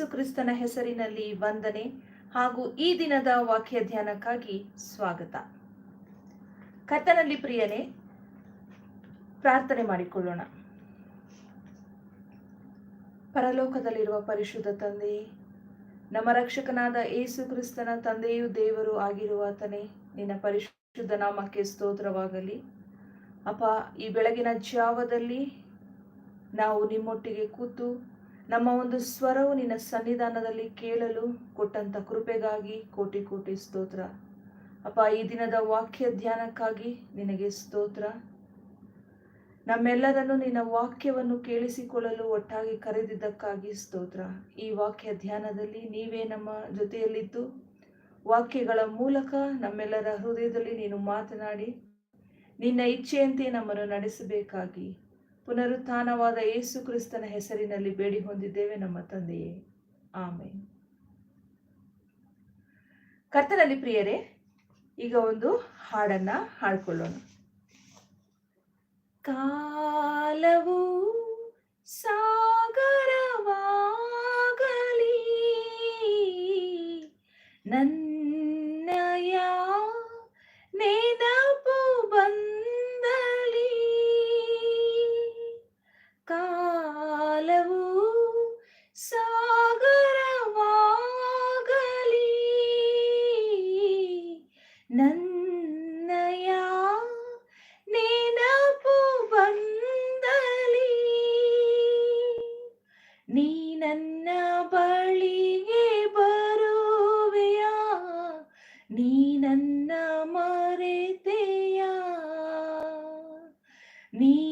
ಯೇಸು ಕ್ರಿಸ್ತನ ಹೆಸರಿನಲ್ಲಿ ವಂದನೆ ಹಾಗೂ ಈ ದಿನದ ವಾಕ್ಯ ಧ್ಯಾನಕ್ಕಾಗಿ ಸ್ವಾಗತ. ಕರ್ತನಲ್ಲಿ ಪ್ರಿಯನೇ, ಪ್ರಾರ್ಥನೆ ಮಾಡಿಕೊಳ್ಳೋಣ. ಪರಲೋಕದಲ್ಲಿರುವ ಪರಿಶುದ್ಧ ತಂದೆಯೇ ನಮ್ಮ ರಕ್ಷಕನಾದ ಏಸು ಕ್ರಿಸ್ತನ ತಂದೆಯೂ ದೇವರು ಆಗಿರುವ ಆತನೇ ನಿನ್ನ ಪರಿಶುದ್ಧ ನಾಮಕ್ಕೆ ಸ್ತೋತ್ರವಾಗಲಿ. ಅಪ್ಪ, ಈ ಬೆಳಗಿನ ಜಾವದಲ್ಲಿ ನಾವು ನಿಮ್ಮೊಟ್ಟಿಗೆ ಕೂತು ನಮ್ಮ ಒಂದು ಸ್ವರವು ನಿನ್ನ ಸನ್ನಿಧಾನದಲ್ಲಿ ಕೇಳಲು ಕೊಟ್ಟಂತ ಕೃಪೆಗಾಗಿ ಕೋಟಿ ಕೋಟಿ ಸ್ತೋತ್ರ. ಅಪ್ಪ, ಈ ದಿನದ ವಾಕ್ಯ ಧ್ಯಾನಕ್ಕಾಗಿ ನಿನಗೆ ಸ್ತೋತ್ರ. ನಮ್ಮೆಲ್ಲರನ್ನು ನಿನ್ನ ವಾಕ್ಯವನ್ನು ಕೇಳಿಸಿಕೊಳ್ಳಲು ಒಟ್ಟಾಗಿ ಕರೆದಿದ್ದಕ್ಕಾಗಿ ಸ್ತೋತ್ರ. ಈ ವಾಕ್ಯ ಧ್ಯಾನದಲ್ಲಿ ನೀವೇ ನಮ್ಮ ಜೊತೆಯಲ್ಲಿದ್ದು, ವಾಕ್ಯಗಳ ಮೂಲಕ ನಮ್ಮೆಲ್ಲರ ಹೃದಯದಲ್ಲಿ ನೀನು ಮಾತನಾಡಿ, ನಿನ್ನ ಇಚ್ಛೆಯಂತೆ ನಮ್ಮನ್ನು ನಡೆಸಬೇಕಾಗಿ. ಪುನರುತ್ಥಾನವಾದ ಯೇಸು ಕ್ರಿಸ್ತನ ಹೆಸರಿನಲ್ಲಿ ಬೇಡಿ ಹೊಂದಿದ್ದೇವೆ ನಮ್ಮ ತಂದೆಯೇ. ಆಮೆ ಕರ್ತನಲ್ಲಿ ಪ್ರಿಯರೇ, ಈಗ ಒಂದು ಹಾಡನ್ನ ಹಾಡ್ಕೊಳ್ಳೋಣ. ಕಾಲವು ಸಾಗರವಾಗಲಿ ನನ್ನಯ நீ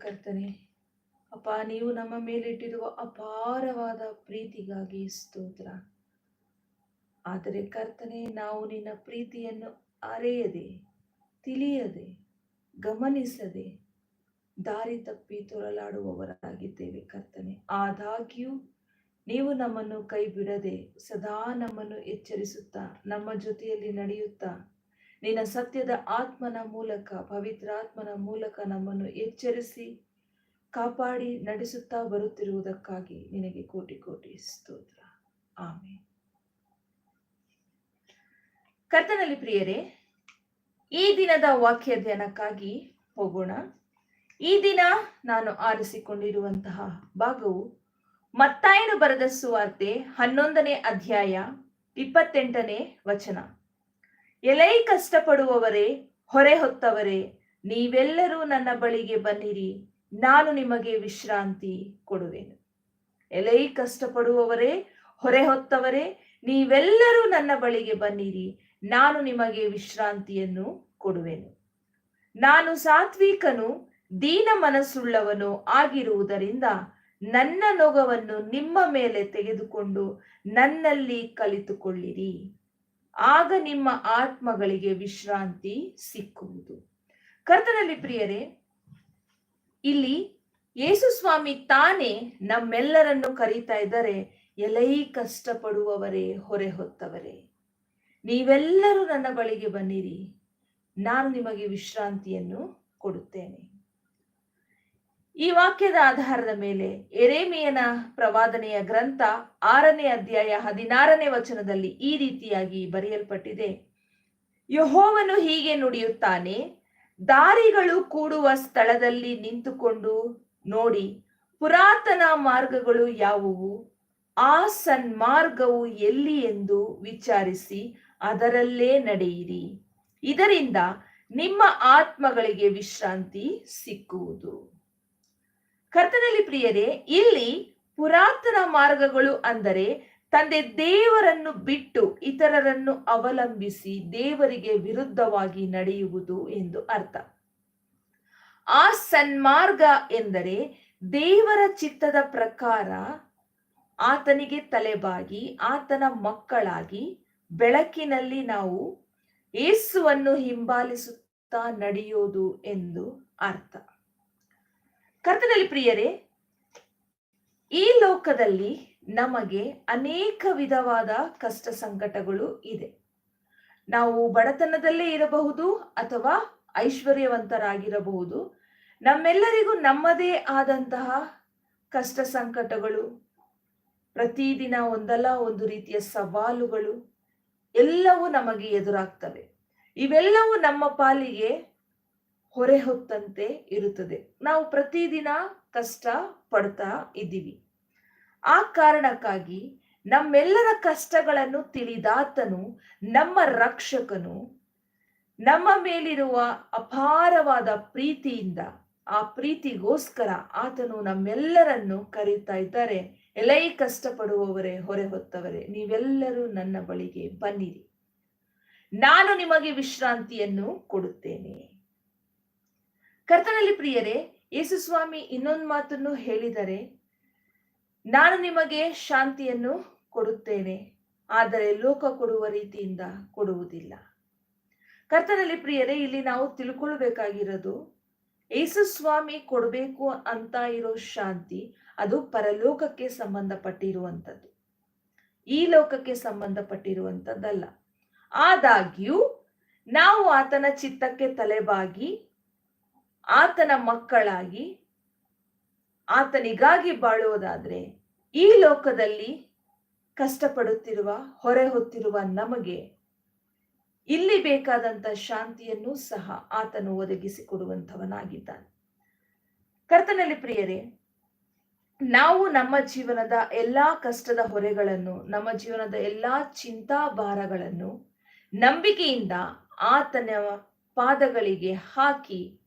ಕರ್ತನೆ, ಅಪ್ಪ, ನೀವು ನಮ್ಮ ಮೇಲಿಟ್ಟಿರುವ ಅಪಾರವಾದ ಪ್ರೀತಿಗಾಗಿ ಸ್ತೋತ್ರ. ಆದರೆ ಕರ್ತನೆ, ನಾವು ನಿನ್ನ ಪ್ರೀತಿಯನ್ನು ಅರೆಯದೆ, ತಿಳಿಯದೆ, ಗಮನಿಸದೆ, ದಾರಿ ತಪ್ಪಿ ತೊರಲಾಡುವವರಾಗಿದ್ದೇವೆ ಕರ್ತನೆ. ಆದಾಗ್ಯೂ, ನೀವು ನಮ್ಮನ್ನು ಕೈ ಬಿಡದೆ ಸದಾ ನಮ್ಮನ್ನು ಎಚ್ಚರಿಸುತ್ತಾ, ನಮ್ಮ ಜೊತೆಯಲ್ಲಿ ನಡೆಯುತ್ತಾ ನಿನ್ನ ಸತ್ಯದ ಆತ್ಮನ ಮೂಲಕ ಪವಿತ್ರಾತ್ಮನ ಮೂಲಕ ನಮ್ಮನ್ನು ಎಚ್ಚರಿಸಿ, ಕಾಪಾಡಿ ನಡೆಸುತ್ತಾ ಬರುತ್ತಿರುವುದಕ್ಕಾಗಿ ನಿನಗೆ ಕೋಟಿ ಕೋಟಿ ಸ್ತೋತ್ರ. ಆಮೇಲೆ ಕರ್ತನಲ್ಲಿ ಪ್ರಿಯರೇ, ಈ ದಿನದ ವಾಕ್ಯ ಧ್ಯಾನಕ್ಕಾಗಿ ಹೋಗೋಣ. ಈ ದಿನ ನಾನು ಆರಿಸಿಕೊಂಡಿರುವಂತಹ ಭಾಗವು ಮತ್ತಾಯನು ಬರೆದ ಸುವಾರ್ತೆ ಹನ್ನೊಂದನೇ ಅಧ್ಯಾಯ ಇಪ್ಪತ್ತೆಂಟನೇ ವಚನ. ಎಲೈ ಕಷ್ಟಪಡುವವರೇ, ಹೊರೆ ಹೊತ್ತವರೇ, ನೀವೆಲ್ಲರೂ ನನ್ನ ಬಳಿಗೆ ಬನ್ನಿರಿ, ನಾನು ನಿಮಗೆ ವಿಶ್ರಾಂತಿ ಕೊಡುವೆನು. ಎಲೈ ಕಷ್ಟಪಡುವವರೇ, ಹೊರೆ ಹೊತ್ತವರೇ, ನೀವೆಲ್ಲರೂ ನನ್ನ ಬಳಿಗೆ ಬನ್ನಿರಿ, ನಾನು ನಿಮಗೆ ವಿಶ್ರಾಂತಿಯನ್ನು ಕೊಡುವೆನು. ನಾನು ಸಾತ್ವಿಕನು, ದೀನ ಮನಸ್ಸುಳ್ಳವನು ಆಗಿರುವುದರಿಂದ ನನ್ನ ನೊಗವನ್ನು ನಿಮ್ಮ ಮೇಲೆ ತೆಗೆದುಕೊಂಡು ನನ್ನಲ್ಲಿ ಕಲಿತುಕೊಳ್ಳಿರಿ. ಆಗ ನಿಮ್ಮ ಆತ್ಮಗಳಿಗೆ ವಿಶ್ರಾಂತಿ ಸಿಕ್ಕುವುದು. ಕರ್ತನಲ್ಲಿ ಪ್ರಿಯರೇ, ಇಲ್ಲಿ ಯೇಸು ಸ್ವಾಮಿ ತಾನೇ ನಮ್ಮೆಲ್ಲರನ್ನು ಕರೀತಾ ಇದ್ದರೆ. ಎಲೈ ಕಷ್ಟಪಡುವವರೇ, ಹೊರೆ ಹೊತ್ತವರೇ. ನೀವೆಲ್ಲರೂ ನನ್ನ ಬಳಿಗೆ ಬನ್ನಿರಿ. ನಾನು ನಿಮಗೆ ವಿಶ್ರಾಂತಿಯನ್ನು ಕೊಡುತ್ತೇನೆ. ಈ ವಾಕ್ಯದ ಆಧಾರದ ಮೇಲೆ ಎರೇಮಿಯನ ಪ್ರವಾದನೆಯ ಗ್ರಂಥ ಆರನೇ ಅಧ್ಯಾಯ ಹದಿನಾರನೇ ವಚನದಲ್ಲಿ ಈ ರೀತಿಯಾಗಿ ಬರೆಯಲ್ಪಟ್ಟಿದೆ. ಯಹೋವನು ಹೀಗೆ ನುಡಿಯುತ್ತಾನೆ, ದಾರಿಗಳು ಕೂಡುವ ಸ್ಥಳದಲ್ಲಿ ನಿಂತುಕೊಂಡು ನೋಡಿ, ಪುರಾತನ ಮಾರ್ಗಗಳು ಯಾವುವು? ಆ ಸನ್ಮಾರ್ಗವು ಎಲ್ಲಿ ಎಂದು ವಿಚಾರಿಸಿ ಅದರಲ್ಲೇ ನಡೆಯಿರಿ. ಇದರಿಂದ ನಿಮ್ಮ ಆತ್ಮಗಳಿಗೆ ವಿಶ್ರಾಂತಿ ಸಿಕ್ಕುವುದು. ಕರ್ತನಲ್ಲಿ ಪ್ರಿಯರೇ, ಇಲ್ಲಿ ಪುರಾತನ ಮಾರ್ಗಗಳು ಅಂದರೆ ತಂದೆ ದೇವರನ್ನು ಬಿಟ್ಟು ಇತರರನ್ನು ಅವಲಂಬಿಸಿ ದೇವರಿಗೆ ವಿರುದ್ಧವಾಗಿ ನಡೆಯುವುದು ಎಂದು ಅರ್ಥ. ಆ ಸನ್ಮಾರ್ಗ ಎಂದರೆ ದೇವರ ಚಿತ್ತದ ಪ್ರಕಾರ ಆತನಿಗೆ ತಲೆಬಾಗಿ, ಆತನ ಮಕ್ಕಳಾಗಿ ಬೆಳಕಿನಲ್ಲಿ ನಾವು ಯೇಸುವನ್ನು ಹಿಂಬಾಲಿಸುತ್ತಾ ನಡೆಯೋದು ಎಂದು ಅರ್ಥ. ಕರ್ತನಲ್ಲಿ ಪ್ರಿಯರೇ, ಈ ಲೋಕದಲ್ಲಿ ನಮಗೆ ಅನೇಕ ವಿಧವಾದ ಕಷ್ಟ ಸಂಕಟಗಳು ಇದೆ. ನಾವು ಬಡತನದಲ್ಲೇ ಇರಬಹುದು ಅಥವಾ ಐಶ್ವರ್ಯವಂತರಾಗಿರಬಹುದು. ನಮ್ಮೆಲ್ಲರಿಗೂ ನಮ್ಮದೇ ಆದಂತಹ ಕಷ್ಟ ಸಂಕಟಗಳು, ಪ್ರತಿದಿನ ಒಂದಲ್ಲ ಒಂದು ರೀತಿಯ ಸವಾಲುಗಳು, ಎಲ್ಲವೂ ನಮಗೆ ಎದುರಾಗ್ತವೆ. ಇವೆಲ್ಲವೂ ನಮ್ಮ ಪಾಲಿಗೆ ಹೊರೆ ಹೊತ್ತಂತೆ ಇರುತ್ತದೆ. ನಾವು ಪ್ರತಿದಿನ ಕಷ್ಟ ಪಡ್ತಾ ಇದ್ದೀವಿ. ಆ ಕಾರಣಕ್ಕಾಗಿ ನಮ್ಮೆಲ್ಲರ ಕಷ್ಟಗಳನ್ನು ತಿಳಿದಾತನು, ನಮ್ಮ ರಕ್ಷಕನು, ನಮ್ಮ ಮೇಲಿರುವ ಅಪಾರವಾದ ಪ್ರೀತಿಯಿಂದ, ಆ ಪ್ರೀತಿಗೋಸ್ಕರ ಆತನು ನಮ್ಮೆಲ್ಲರನ್ನು ಕರೀತಾ ಇದ್ದಾರೆ. ಎಲೈ ಕಷ್ಟಪಡುವವರೇ, ಹೊರೆ ಹೊತ್ತವರೇ, ನೀವೆಲ್ಲರೂ ನನ್ನ ಬಳಿಗೆ ಬನ್ನಿರಿ. ನಾನು ನಿಮಗೆ ವಿಶ್ರಾಂತಿಯನ್ನು ಕೊಡುತ್ತೇನೆ. ಕರ್ತನಲ್ಲಿ ಪ್ರಿಯರೇ, ಯೇಸು ಸ್ವಾಮಿ ಇನ್ನೊಂದು ಮಾತನ್ನು ಹೇಳಿದರೆ, ನಾನು ನಿಮಗೆ ಶಾಂತಿಯನ್ನು ಕೊಡುತ್ತೇನೆ, ಆದರೆ ಲೋಕ ಕೊಡುವ ರೀತಿಯಿಂದ ಕೊಡುವುದಿಲ್ಲ. ಕರ್ತನಲ್ಲಿ ಪ್ರಿಯರೇ, ಇಲ್ಲಿ ನಾವು ತಿಳ್ಕೊಳ್ಬೇಕಾಗಿರೋದು, ಯೇಸು ಸ್ವಾಮಿ ಕೊಡಬೇಕು ಅಂತ ಇರೋ ಶಾಂತಿ, ಅದು ಪರಲೋಕಕ್ಕೆ ಸಂಬಂಧಪಟ್ಟಿರುವಂಥದ್ದು. ಈ ಲೋಕಕ್ಕೆ ಸಂಬಂಧಪಟ್ಟಿರುವಂಥದ್ದಲ್ಲ. ಆದಾಗ್ಯೂ, ನಾವು ಆತನ ಚಿತ್ತಕ್ಕೆ ತಲೆಬಾಗಿ ಆತನ ಮಕ್ಕಳಾಗಿ ಆತನಿಗಾಗಿ ಬಾಳುವುದಾದ್ರೆ ಈ ಲೋಕದಲ್ಲಿ ಕಷ್ಟಪಡುತ್ತಿರುವ ಹೊರೆ ಹೊತ್ತಿರುವ ನಮಗೆ ಇಲ್ಲಿ ಬೇಕಾದಂತ ಶಾಂತಿಯನ್ನು ಸಹ ಆತನು ಒದಗಿಸಿಕೊಡುವಂಥವನಾಗಿದ್ದಾನೆ. ಕರ್ತನಲ್ಲಿ ಪ್ರಿಯರೇ, ನಾವು ನಮ್ಮ ಜೀವನದ ಎಲ್ಲಾ ಕಷ್ಟದ ಹೊರೆಗಳನ್ನು, ನಮ್ಮ ಜೀವನದ ಎಲ್ಲಾ ಚಿಂತಾ ಭಾರಗಳನ್ನು ನಂಬಿಕೆಯಿಂದ ಆತನ ಪಾದಗಳಿಗೆ ಹಾಕಿ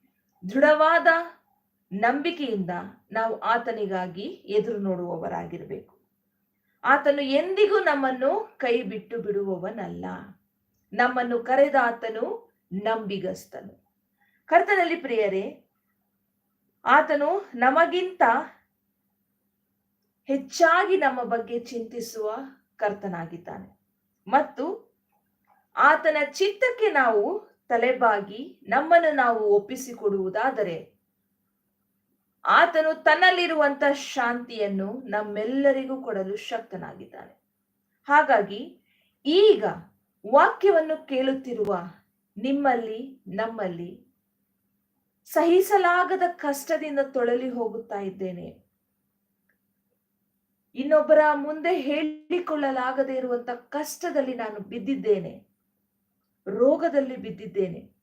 ದೃಢವಾದ ನಂಬಿಕೆಯಿಂದ ನಾವು ಆತನಿಗಾಗಿ ಎದುರು ನೋಡುವವರಾಗಿರಬೇಕು. ಆತನು ಎಂದಿಗೂ ನಮ್ಮನ್ನು ಕೈ ಬಿಟ್ಟು ಬಿಡುವವನಲ್ಲ. ನಮ್ಮನ್ನು ಕರೆದ ಆತನು ನಂಬಿಗಸ್ತನು. ಕರ್ತನಲ್ಲಿ ಪ್ರಿಯರೇ, ಆತನು ನಮಗಿಂತ ಹೆಚ್ಚಾಗಿ ನಮ್ಮ ಬಗ್ಗೆ ಚಿಂತಿಸುವ ಕರ್ತನಾಗಿದ್ದಾನೆ. ಮತ್ತು ಆತನ ಚಿತ್ತಕ್ಕೆ ನಾವು ತಲೆಬಾಗಿ ನಮ್ಮನ್ನು ನಾವು ಒಪ್ಪಿಸಿಕೊಡುವುದಾದರೆ ಆತನು ತನ್ನಲ್ಲಿರುವಂತ ಶಾಂತಿಯನ್ನು ನಮ್ಮೆಲ್ಲರಿಗೂ ಕೊಡಲು ಶಕ್ತನಾಗಿದ್ದಾನೆ. ಹಾಗಾಗಿ ಈಗ ವಾಕ್ಯವನ್ನು ಕೇಳುತ್ತಿರುವ ನಿಮ್ಮಲ್ಲಿ, ನಮ್ಮಲ್ಲಿ ಸಹಿಸಲಾಗದ ಕಷ್ಟದಿಂದ ತೊಳಲಿ ಹೋಗುತ್ತಾ ಇದ್ದೇನೆ. ಇನ್ನೊಬ್ಬರ ಮುಂದೆ ಹೇಳಿಕೊಳ್ಳಲಾಗದೇ ಇರುವಂತ ಕಷ್ಟದಲ್ಲಿ ನಾನು ಬಿದ್ದಿದ್ದೇನೆ. ರೋಗದಲ್ಲಿ ಬಿದ್ದಿದ್ದೇನೆ.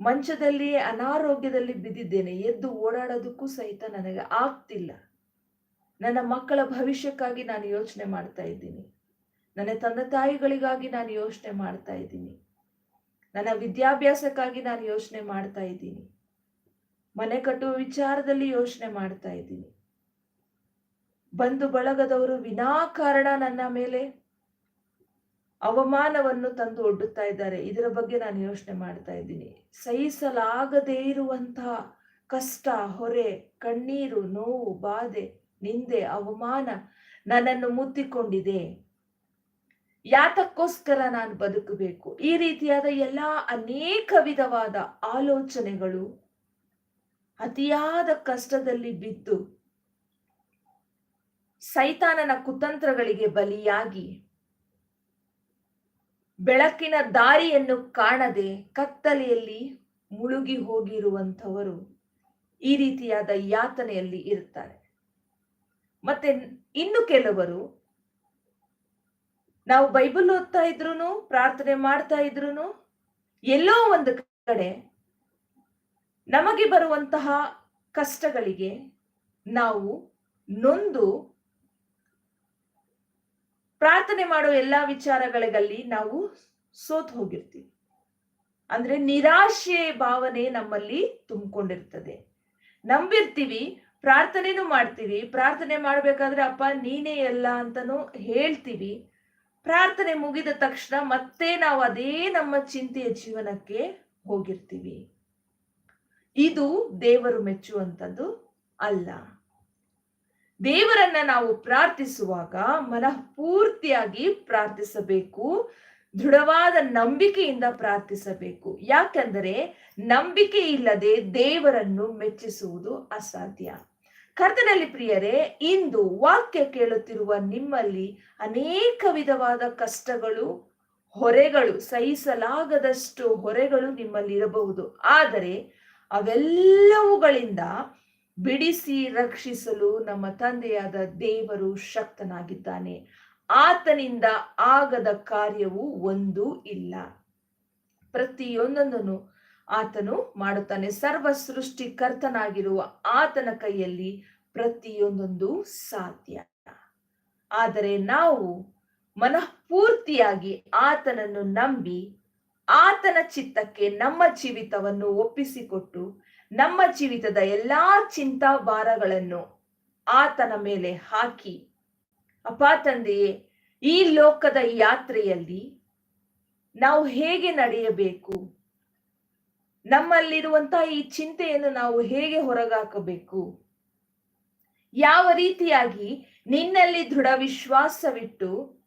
ಮಂಚದಲ್ಲಿ, ಅನಾರೋಗ್ಯದಲ್ಲಿ ಬಿದ್ದಿದ್ದೇನೆ. ಎದ್ದು ಓಡಾಡೋದಕ್ಕೂ ಸಹಿತ ನನಗೆ ಆಗ್ತಿಲ್ಲ. ನನ್ನ ಮಕ್ಕಳ ಭವಿಷ್ಯಕ್ಕಾಗಿ ನಾನು ಯೋಚನೆ ಮಾಡ್ತಾ ಇದ್ದೀನಿ. ನನ್ನ ತಂದೆ ತಾಯಿಗಳಿಗಾಗಿ ನಾನು ಯೋಚನೆ ಮಾಡ್ತಾ ಇದ್ದೀನಿ. ನನ್ನ ವಿದ್ಯಾಭ್ಯಾಸಕ್ಕಾಗಿ ನಾನು ಯೋಚನೆ ಮಾಡ್ತಾ ಇದ್ದೀನಿ. ಮನೆ ಕಟ್ಟುವ ವಿಚಾರದಲ್ಲಿ ಯೋಚನೆ ಮಾಡ್ತಾ ಇದ್ದೀನಿ. ಬಂಧು ಬಳಗದವರು ವಿನಾಕಾರಣ ನನ್ನ ಮೇಲೆ ಅವಮಾನವನ್ನು ತಂದು ಒಡ್ಡುತ್ತಾ ಇದ್ದಾರೆ. ಇದರ ಬಗ್ಗೆ ನಾನು ಯೋಚನೆ ಮಾಡ್ತಾ ಇದ್ದೀನಿ. ಸಹಿಸಲಾಗದೇ ಇರುವಂತಹ ಕಷ್ಟ, ಹೊರೆ, ಕಣ್ಣೀರು, ನೋವು, ಬಾಧೆ, ನಿಂದೆ, ಅವಮಾನ ನನ್ನನ್ನು ಮುತ್ತಿಕೊಂಡಿದೆ. ಯಾತಕ್ಕೋಸ್ಕರ ನಾನು ಬದುಕಬೇಕು? ಈ ರೀತಿಯಾದ ಎಲ್ಲಾ ಅನೇಕ ವಿಧವಾದ ಆಲೋಚನೆಗಳು ಅತಿಯಾದ ಕಷ್ಟದಲ್ಲಿ ಬಿದ್ದು ಸೈತಾನನ ಕುತಂತ್ರಗಳಿಗೆ ಬಲಿಯಾಗಿ ಬೆಳಕಿನ ದಾರಿಯನ್ನು ಕಾಣದೆ ಕತ್ತಲೆಯಲ್ಲಿ ಮುಳುಗಿ ಹೋಗಿರುವಂಥವರು ಈ ರೀತಿಯಾದ ಯಾತನೆಯಲ್ಲಿ ಇರ್ತಾರೆ ಮತ್ತೆ ಇನ್ನು ಕೆಲವರು ನಾವು ಬೈಬಲ್ ಓದ್ತಾ ಇದ್ರು ಪ್ರಾರ್ಥನೆ ಮಾಡ್ತಾ ಇದ್ರು ಎಲ್ಲೋ ಒಂದು ಕಡೆ ನಮಗೆ ಬರುವಂತಹ ಕಷ್ಟಗಳಿಗೆ ನಾವು ನೊಂದು ಪ್ರಾರ್ಥನೆ ಮಾಡೋ ಎಲ್ಲಾ ವಿಚಾರಗಳಿಗಲ್ಲಿ ನಾವು ಸೋತ್ ಹೋಗಿರ್ತೀವಿ. ಅಂದ್ರೆ ನಿರಾಶೆ ಭಾವನೆ ನಮ್ಮಲ್ಲಿ ತುಂಬಿಕೊಂಡಿರ್ತದೆ. ನಂಬಿರ್ತೀವಿ, ಪ್ರಾರ್ಥನೆನೂ ಮಾಡ್ತೀವಿ. ಪ್ರಾರ್ಥನೆ ಮಾಡ್ಬೇಕಾದ್ರೆ, ಅಪ್ಪ, ನೀನೇ ಎಲ್ಲ ಅಂತನೂ ಹೇಳ್ತೀವಿ. ಪ್ರಾರ್ಥನೆ ಮುಗಿದ ತಕ್ಷಣ ಮತ್ತೆ ನಾವು ಅದೇ ನಮ್ಮ ಚಿಂತೆಯ ಜೀವನಕ್ಕೆ ಹೋಗಿರ್ತೀವಿ. ಇದು ದೇವರು ಮೆಚ್ಚುವಂಥದ್ದು ಅಲ್ಲ. ದೇವರನ್ನ ನಾವು ಪ್ರಾರ್ಥಿಸುವಾಗ ಮನಃಪೂರ್ತಿಯಾಗಿ ಪ್ರಾರ್ಥಿಸಬೇಕು, ದೃಢವಾದ ನಂಬಿಕೆಯಿಂದ ಪ್ರಾರ್ಥಿಸಬೇಕು. ಯಾಕೆಂದರೆ ನಂಬಿಕೆ ಇಲ್ಲದೆ ದೇವರನ್ನು ಮೆಚ್ಚಿಸುವುದು ಅಸಾಧ್ಯ. ಕರ್ತನಲ್ಲಿ ಪ್ರಿಯರೇ, ಇಂದು ವಾಕ್ಯ ಕೇಳುತ್ತಿರುವ ನಿಮ್ಮಲ್ಲಿ ಅನೇಕ ವಿಧವಾದ ಕಷ್ಟಗಳು, ಹೊರೆಗಳು, ಸಹಿಸಲಾಗದಷ್ಟು ಹೊರೆಗಳು ನಿಮ್ಮಲ್ಲಿ ಇರಬಹುದು ಆದರೆ ಅವೆಲ್ಲವುಗಳಿಂದ ಬಿಡಿಸಿ ರಕ್ಷಿಸಲು ನಮ್ಮ ತಂದೆಯಾದ ದೇವರು ಶಕ್ತನಾಗಿದ್ದಾನೆ. ಆತನಿಂದ ಆಗದ ಕಾರ್ಯವು ಒಂದು ಇಲ್ಲ. ಪ್ರತಿಯೊಂದೊಂದನ್ನು ಆತನು ಮಾಡುತ್ತಾನೆ. ಸರ್ವ ಸೃಷ್ಟಿಕರ್ತನಾಗಿರುವ ಆತನ ಕೈಯಲ್ಲಿ ಪ್ರತಿಯೊಂದೊಂದು ಸಾಧ್ಯ. ಆದರೆ ನಾವು ಮನಃಪೂರ್ತಿಯಾಗಿ ಆತನನ್ನು ನಂಬಿ, ಆತನ ಚಿತ್ತಕ್ಕೆ ನಮ್ಮ ಜೀವಿತವನ್ನು ಒಪ್ಪಿಸಿಕೊಟ್ಟು ನಮ್ಮ ಜೀವಿತದ ಎಲ್ಲಾ ಚಿಂತಾ ಭಾರಗಳನ್ನು ಆತನ ಮೇಲೆ ಹಾಕಿ. ಅಪ್ಪ ತಂದೆಯೇ, ಈ ಲೋಕದ ಯಾತ್ರೆಯಲ್ಲಿ ನಾವು ಹೇಗೆ ನಡೆಯಬೇಕು? ನಮ್ಮಲ್ಲಿರುವಂತಹ ಈ ಚಿಂತೆಯನ್ನು ನಾವು ಹೇಗೆ ಹೊರಗಾಕಬೇಕು? ಯಾವ ರೀತಿಯಾಗಿ ನಿನ್ನಲ್ಲಿ ದೃಢ ವಿಶ್ವಾಸವಿಟ್ಟು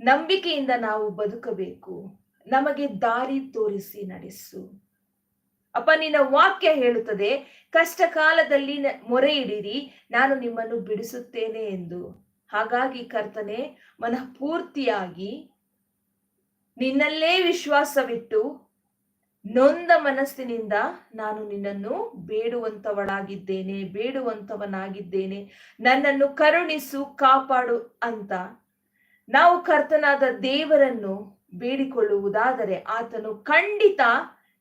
ನಂಬಿಕೆಯಿಂದ ನಾವು ಬದುಕಬೇಕು? ನಮಗೆ ದಾರಿ ತೋರಿಸಿ ನಡೆಸು. ಅಪ್ಪ, ನಿನ್ನ ವಾಕ್ಯ ಹೇಳುತ್ತದೆ ಕಷ್ಟ ಕಾಲದಲ್ಲಿ ಮೊರೆ ಇಡಿರಿ, ನಾನು ನಿಮ್ಮನ್ನು ಬಿಡಿಸುತ್ತೇನೆ ಎಂದು. ಹಾಗಾಗಿ ಕರ್ತನೆ, ಮನಃಪೂರ್ತಿಯಾಗಿ ನಿನ್ನಲ್ಲೇ ವಿಶ್ವಾಸವಿಟ್ಟು ನೊಂದ ಮನಸ್ಸಿನಿಂದ ನಾನು ನಿನ್ನನ್ನು ಬೇಡುವಂತವಳಾಗಿದ್ದೇನೆ ಬೇಡುವಂತವನಾಗಿದ್ದೇನೆ ನನ್ನನ್ನು ಕರುಣಿಸು, ಕಾಪಾಡು ಅಂತ. ನಾವು ಕರ್ತನಾದ ದೇವರನ್ನು ಬೇಡಿಕೊಳ್ಳುವುದಾದರೆ ಆತನು ಖಂಡಿತ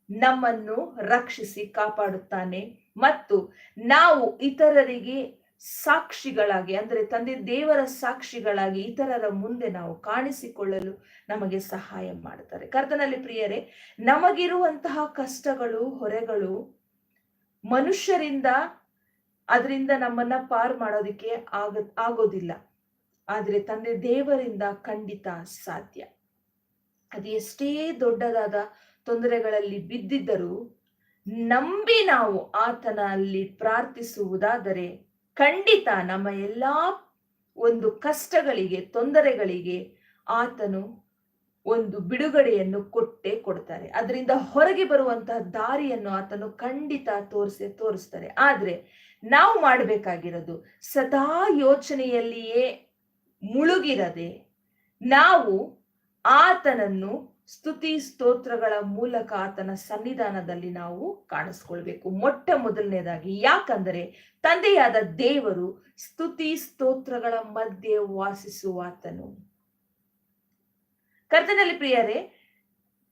ನಮ್ಮನ್ನು ರಕ್ಷಿಸಿ ಕಾಪಾಡುತ್ತಾನೆ. ಮತ್ತು ನಾವು ಇತರರಿಗೆ ಸಾಕ್ಷಿಗಳಾಗಿ, ಅಂದರೆ ತಂದೆ ದೇವರ ಸಾಕ್ಷಿಗಳಾಗಿ ಇತರರ ಮುಂದೆ ನಾವು ಕಾಣಿಸಿಕೊಳ್ಳಲು ನಮಗೆ ಸಹಾಯ ಮಾಡುತ್ತಾರೆ. ಕರ್ತನಲ್ಲಿ ಪ್ರಿಯರೇ, ನಮಗಿರುವಂತಹ ಕಷ್ಟಗಳು, ಹೊರೆಗಳು ಮನುಷ್ಯರಿಂದ ಅದರಿಂದ ನಮ್ಮನ್ನ ಪಾರ್ ಮಾಡೋದಕ್ಕೆ ಆಗ, ಆಗೋದಿಲ್ಲ. ಆದರೆ ತಂದೆ ದೇವರಿಂದ ಖಂಡಿತ ಸಾಧ್ಯ. ಅದು ಎಷ್ಟೇ ದೊಡ್ಡದಾದ ತೊಂದರೆಗಳಲ್ಲಿ ಬಿದ್ದಿದ್ದರೂ ನಂಬಿ ನಾವು ಆತನಲ್ಲಿ ಪ್ರಾರ್ಥಿಸುವುದಾದರೆ ಖಂಡಿತ ನಮ್ಮ ಎಲ್ಲ ಒಂದು ಕಷ್ಟಗಳಿಗೆ, ತೊಂದರೆಗಳಿಗೆ ಆತನು ಒಂದು ಬಿಡುಗಡೆಯನ್ನು ಕೊಟ್ಟೆ ಕೊಡ್ತಾರೆ. ಅದರಿಂದ ಹೊರಗೆ ಬರುವಂತಹ ದಾರಿಯನ್ನು ಆತನು ಖಂಡಿತ ತೋರಿಸಿ, ತೋರಿಸ್ತಾರೆ. ಆದರೆ ನಾವು ಮಾಡಬೇಕಾಗಿರೋದು ಸದಾ ಯೋಚನೆಯಲ್ಲಿಯೇ ಮುಳುಗಿರದೆ ನಾವು ಆತನನ್ನು ಸ್ತುತಿ ಸ್ತೋತ್ರಗಳ ಮೂಲಕ ಆತನ ಸನ್ನಿಧಾನದಲ್ಲಿ ನಾವು ಕಾಣಿಸ್ಕೊಳ್ಬೇಕು. ಮೊಟ್ಟ ಮೊದಲನೇದಾಗಿ ಯಾಕಂದರೆ ತಂದೆಯಾದ ದೇವರು ಸ್ತುತಿ ಸ್ತೋತ್ರಗಳ ಮಧ್ಯೆ ವಾಸಿಸುವಾತನು. ಕರ್ತನಲ್ಲಿ ಪ್ರಿಯರೇ,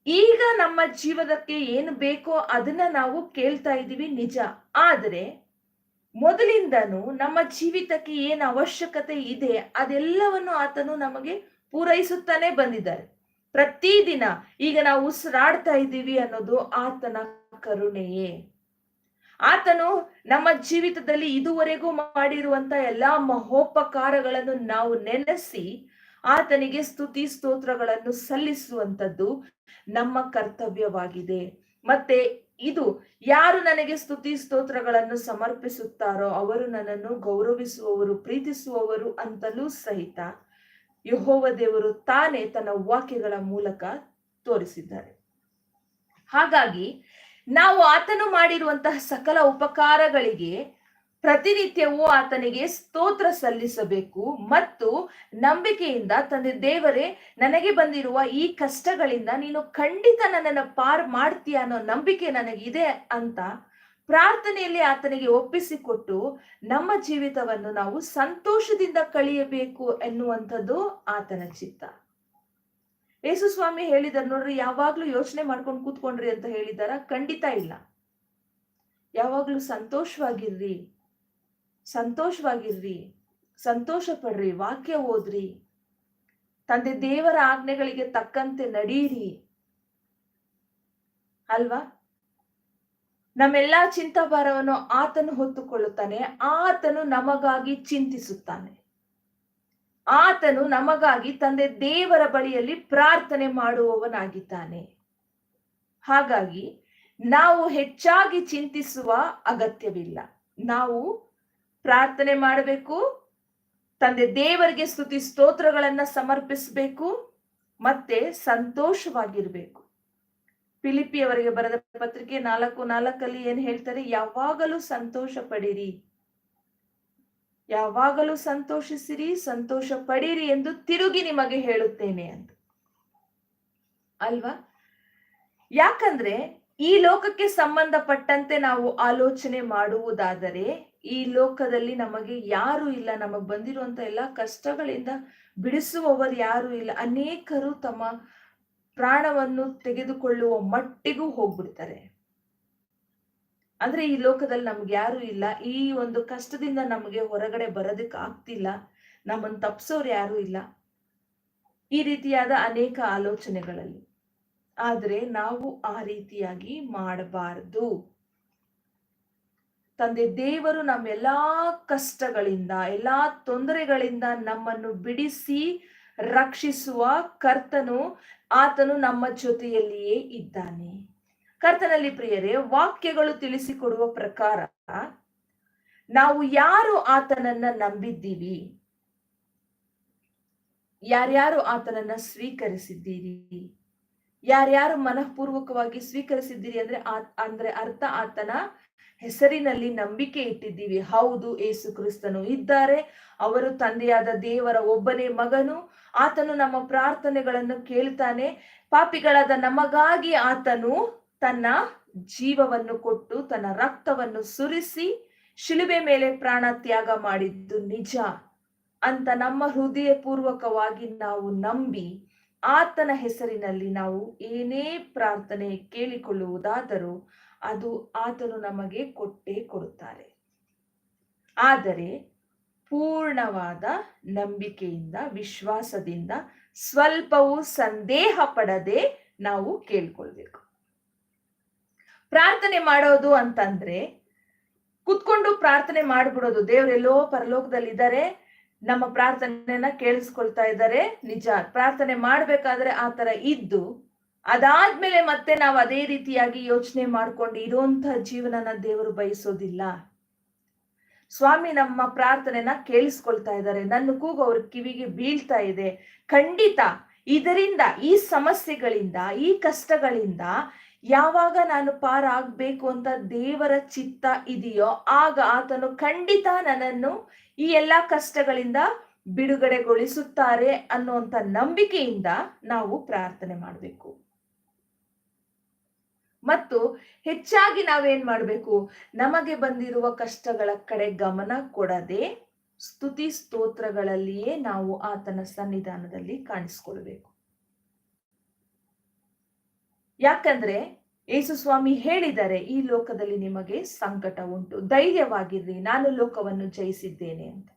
ಈಗ ನಮ್ಮ ಜೀವನಕ್ಕೆ ಏನು ಬೇಕೋ ಅದನ್ನ ನಾವು ಕೇಳ್ತಾ ಇದ್ದೀವಿ ನಿಜ. ಆದರೆ ಮೊದಲಿಂದನು ನಮ್ಮ ಜೀವಿತಕ್ಕೆ ಏನು ಅವಶ್ಯಕತೆ ಇದೆ ಅದೆಲ್ಲವನ್ನು ಆತನು ನಮಗೆ ಪೂರೈಸುತ್ತಾನೆ ಬಂದಿದ್ದಾರೆ. ಪ್ರತಿದಿನ ಈಗ ನಾವು ಉಸಿರಾಡ್ತಾ ಇದ್ದೀವಿ ಅನ್ನೋದು ಆತನ ಕರುಣೆಯೇ. ಆತನು ನಮ್ಮ ಜೀವಿತದಲ್ಲಿ ಇದುವರೆಗೂ ಮಾಡಿರುವಂತ ಎಲ್ಲಾ ಮಹೋಪಕಾರಗಳನ್ನು ನಾವು ನೆನೆಸಿ ಆತನಿಗೆ ಸ್ತುತಿ ಸ್ತೋತ್ರಗಳನ್ನು ಸಲ್ಲಿಸುವಂತದ್ದು ನಮ್ಮ ಕರ್ತವ್ಯವಾಗಿದೆ. ಮತ್ತೆ ಇದು ಯಾರು ನನಗೆ ಸ್ತುತಿ ಸ್ತೋತ್ರಗಳನ್ನು ಸಮರ್ಪಿಸುತ್ತಾರೋ ಅವರು ನನ್ನನ್ನು ಗೌರವಿಸುವವರು, ಪ್ರೀತಿಸುವವರು ಅಂತಲೂ ಸಹಿತ ಯಹೋವ ದೇವರು ತಾನೇ ತನ್ನ ವಾಕ್ಯಗಳ ಮೂಲಕ ತೋರಿಸಿದ್ದಾರೆ. ಹಾಗಾಗಿ ನಾವು ಆತನು ಮಾಡಿರುವಂತಹ ಸಕಲ ಉಪಕಾರಗಳಿಗೆ ಪ್ರತಿನಿತ್ಯವೂ ಆತನಿಗೆ ಸ್ತೋತ್ರ ಸಲ್ಲಿಸಬೇಕು ಮತ್ತು ನಂಬಿಕೆಯಿಂದ ತಂದೆ ದೇವರೇ, ನನಗೆ ಬಂದಿರುವ ಈ ಕಷ್ಟಗಳಿಂದ ನೀನು ಖಂಡಿತ ನನ್ನನ್ನು ಪಾರ್ ಮಾಡ್ತೀಯ ಅನ್ನೋ ನಂಬಿಕೆ ನನಗಿದೆ ಅಂತ ಪ್ರಾರ್ಥನೆಯಲ್ಲಿ ಆತನಿಗೆ ಒಪ್ಪಿಸಿಕೊಟ್ಟು ನಮ್ಮ ಜೀವಿತವನ್ನು ನಾವು ಸಂತೋಷದಿಂದ ಕಳೆಯಬೇಕು ಎನ್ನುವಂಥದ್ದು ಆತನ ಚಿತ್ತ. ಯೇಸು ಸ್ವಾಮಿ ಹೇಳಿದಾರೆ ನೋಡ್ರಿ, ಯಾವಾಗ್ಲೂ ಯೋಚನೆ ಮಾಡ್ಕೊಂಡು ಕೂತ್ಕೊಂಡ್ರಿ ಅಂತ ಹೇಳಿದಾರ ಖಂಡಿತ ಇಲ್ಲ. ಯಾವಾಗ್ಲೂ ಸಂತೋಷವಾಗಿರ್ರಿ ಸಂತೋಷವಾಗಿರ್ರಿ ಸಂತೋಷ ಪಡ್ರಿ ವಾಕ್ಯ ಓದ್ರಿ, ತಂದೆ ದೇವರ ಆಜ್ಞೆಗಳಿಗೆ ತಕ್ಕಂತೆ ನಡೀರಿ. ಅಲ್ವಾ? ನಮ್ಮೆಲ್ಲಾ ಚಿಂತಾಭಾರವನ್ನು ಆತನು ಹೊತ್ತುಕೊಳ್ಳುತ್ತಾನೆ. ಆತನು ನಮಗಾಗಿ ಚಿಂತಿಸುತ್ತಾನೆ. ಆತನು ನಮಗಾಗಿ ತಂದೆ ದೇವರ ಬಳಿಯಲ್ಲಿ ಪ್ರಾರ್ಥನೆ ಮಾಡುವವನಾಗಿದ್ದಾನೆ. ಹಾಗಾಗಿ ನಾವು ಹೆಚ್ಚಾಗಿ ಚಿಂತಿಸುವ ಅಗತ್ಯವಿಲ್ಲ. ನಾವು ಪ್ರಾರ್ಥನೆ ಮಾಡಬೇಕು, ತಂದೆ ದೇವರಿಗೆ ಸ್ತುತಿ ಸ್ತೋತ್ರಗಳನ್ನ ಸಮರ್ಪಿಸಬೇಕು, ಮತ್ತೆ ಸಂತೋಷವಾಗಿರ್ಬೇಕು. ಫಿಲಿಪಿಯವರಿಗೆ ಬರೆದ ಪತ್ರಿಕೆ ನಾಲ್ಕು ನಾಲ್ಕಲ್ಲಿ ಏನ್ ಹೇಳ್ತಾರೆ? ಯಾವಾಗಲೂ ಸಂತೋಷ ಪಡಿರಿ ಯಾವಾಗಲೂ ಸಂತೋಷಿಸಿರಿ ಸಂತೋಷ ಪಡಿರಿ ಎಂದು ತಿರುಗಿ ನಿಮಗೆ ಹೇಳುತ್ತೇನೆ ಅಂತ. ಅಲ್ವಾ? ಯಾಕಂದ್ರೆ ಈ ಲೋಕಕ್ಕೆ ಸಂಬಂಧಪಟ್ಟಂತೆ ನಾವು ಆಲೋಚನೆ ಮಾಡುವುದಾದರೆ ಈ ಲೋಕದಲ್ಲಿ ನಮಗೆ ಯಾರು ಇಲ್ಲ, ನಮಗ್ ಬಂದಿರುವಂತ ಎಲ್ಲಾ ಕಷ್ಟಗಳಿಂದ ಬಿಡಿಸುವವರು ಯಾರು ಇಲ್ಲ. ಅನೇಕರು ತಮ್ಮ ಪ್ರಾಣವನ್ನು ತೆಗೆದುಕೊಳ್ಳುವ ಮಟ್ಟಿಗೂ ಹೋಗ್ಬಿಡ್ತಾರೆ. ಅಂದ್ರೆ ಈ ಲೋಕದಲ್ಲಿ ನಮ್ಗೆ ಯಾರು ಇಲ್ಲ. ಈ ಒಂದು ಕಷ್ಟದಿಂದ ನಮಗೆ ಹೊರಗಡೆ ಬರೋದಕ್ಕೆ ಆಗ್ತಿಲ್ಲ. ನಮ್ಮನ್ನು ತಪ್ಸೋರು ಯಾರು ಇಲ್ಲ. ಈ ರೀತಿಯಾದ ಅನೇಕ ಆಲೋಚನೆಗಳಲ್ಲಿ. ಆದರೆ ನಾವು ಆ ರೀತಿಯಾಗಿ ಮಾಡಬಾರದು. ತಂದೆ, ದೇವರು ನಮ್ಮೆಲ್ಲಾ ಕಷ್ಟಗಳಿಂದ, ಎಲ್ಲಾ ತೊಂದರೆಗಳಿಂದ ನಮ್ಮನ್ನು ಬಿಡಿಸಿ ರಕ್ಷಿಸುವ ಕರ್ತನು ಆತನು ನಮ್ಮ ಜೊತೆಯಲ್ಲಿಯೇ ಇದ್ದಾನೆ. ಕರ್ತನಲ್ಲಿ ಪ್ರಿಯರೇ, ವಾಕ್ಯಗಳು ತಿಳಿಸಿಕೊಡುವ ಪ್ರಕಾರ ನಾವು ಯಾರು ಆತನನ್ನ ನಂಬಿದ್ದೀವಿ? ಯಾರ್ಯಾರು ಆತನನ್ನ ಸ್ವೀಕರಿಸಿದ್ದೀರಿ? ಯಾರ್ಯಾರು ಮನಃಪೂರ್ವಕವಾಗಿ ಸ್ವೀಕರಿಸಿದ್ದೀರಿ ಅಂದ್ರೆ ಅಂದ್ರೆ ಅರ್ಥ ಆತನ ಹೆಸರಿನಲ್ಲಿ ನಂಬಿಕೆ ಇಟ್ಟಿದ್ದೀವಿ. ಹೌದು, ಏಸು ಕ್ರಿಸ್ತನು ಇದ್ದಾರೆ. ಅವರು ತಂದೆಯಾದ ದೇವರ ಒಬ್ಬನೇ ಮಗನು. ಆತನು ನಮ್ಮ ಪ್ರಾರ್ಥನೆಗಳನ್ನು ಕೇಳ್ತಾನೆ. ಪಾಪಿಗಳಾದ ನಮಗಾಗಿ ಆತನು ತನ್ನ ಜೀವವನ್ನು ಕೊಟ್ಟು, ತನ್ನ ರಕ್ತವನ್ನು ಸುರಿಸಿ, ಶಿಲುಬೆ ಮೇಲೆ ಪ್ರಾಣ ತ್ಯಾಗ ಮಾಡಿದ್ದು ನಿಜ ಅಂತ ನಮ್ಮ ಹೃದಯ ಪೂರ್ವಕವಾಗಿ ನಾವು ನಂಬಿ ಆತನ ಹೆಸರಿನಲ್ಲಿ ನಾವು ಏನೇ ಪ್ರಾರ್ಥನೆ ಕೇಳಿಕೊಳ್ಳುವುದಾದರೂ ಅದು ಆತನು ನಮಗೆ ಕೊಟ್ಟೇ ಕೊಡುತ್ತಾರೆ. ಆದರೆ ಪೂರ್ಣವಾದ ನಂಬಿಕೆಯಿಂದ, ವಿಶ್ವಾಸದಿಂದ ಸ್ವಲ್ಪವೂ ಸಂದೇಹ ಪಡದೆ ನಾವು ಕೇಳ್ಕೊಳ್ಬೇಕು. ಪ್ರಾರ್ಥನೆ ಮಾಡೋದು ಅಂತಂದ್ರೆ ಕುತ್ಕೊಂಡು ಪ್ರಾರ್ಥನೆ ಮಾಡ್ಬಿಡೋದು. ದೇವರೆಲ್ಲೋ ಪರಲೋಕದಲ್ಲಿ ಇದ್ದಾರೆ ನಮ್ಮ ಪ್ರಾರ್ಥನೆಯನ್ನ ಕೇಳಿಸ್ಕೊಳ್ತಾ ಇದ್ದಾರೆ. ನಿಜ, ಪ್ರಾರ್ಥನೆ ಮಾಡ್ಬೇಕಾದ್ರೆ ಆ ತರ ಇದ್ದು, ಅದಾದ್ಮೇಲೆ ಮತ್ತೆ ನಾವು ಅದೇ ರೀತಿಯಾಗಿ ಯೋಚನೆ ಮಾಡ್ಕೊಂಡು ಇರೋಂತ ಜೀವನನ ದೇವರು ಬಯಸೋದಿಲ್ಲ. ಸ್ವಾಮಿ ನಮ್ಮ ಪ್ರಾರ್ಥನೆನ ಕೇಳಿಸ್ಕೊಳ್ತಾ ಇದ್ದಾರೆ. ನನ್ನ ಕೂಗು ಅವ್ರ ಕಿವಿಗೆ ಬೀಳ್ತಾ ಇದೆ. ಖಂಡಿತ ಇದರಿಂದ ಈ ಸಮಸ್ಯೆಗಳಿಂದ, ಈ ಕಷ್ಟಗಳಿಂದ ಯಾವಾಗ ನಾನು ಪಾರಾಗಬೇಕು ಅಂತ ದೇವರ ಚಿತ್ತ ಇದೆಯೋ ಆಗ ಆತನು ಖಂಡಿತ ನನ್ನನ್ನು ಈ ಎಲ್ಲಾ ಕಷ್ಟಗಳಿಂದ ಬಿಡುಗಡೆಗೊಳಿಸುತ್ತಾರೆ ಅನ್ನುವಂತ ನಂಬಿಕೆಯಿಂದ ನಾವು ಪ್ರಾರ್ಥನೆ ಮಾಡಬೇಕು. ಮತ್ತು ಹೆಚ್ಚಾಗಿ ನಾವೇನ್ ಮಾಡಬೇಕು? ನಮಗೆ ಬಂದಿರುವ ಕಷ್ಟಗಳ ಕಡೆ ಗಮನ ಕೊಡದೆ ಸ್ತುತಿ ಸ್ತೋತ್ರಗಳಲ್ಲಿಯೇ ನಾವು ಆತನ ಸನ್ನಿಧಾನದಲ್ಲಿ ಕಾಣಿಸ್ಕೊಳ್ಬೇಕು. ಯಾಕಂದ್ರೆ ಯೇಸು ಸ್ವಾಮಿ ಹೇಳಿದರೆ ಈ ಲೋಕದಲ್ಲಿ ನಿಮಗೆ ಸಂಕಟ ಉಂಟು. ಧೈರ್ಯವಾಗಿರ್ರಿ ನಾನು ಲೋಕವನ್ನು ಜಯಿಸಿದ್ದೇನೆ ಅಂತ.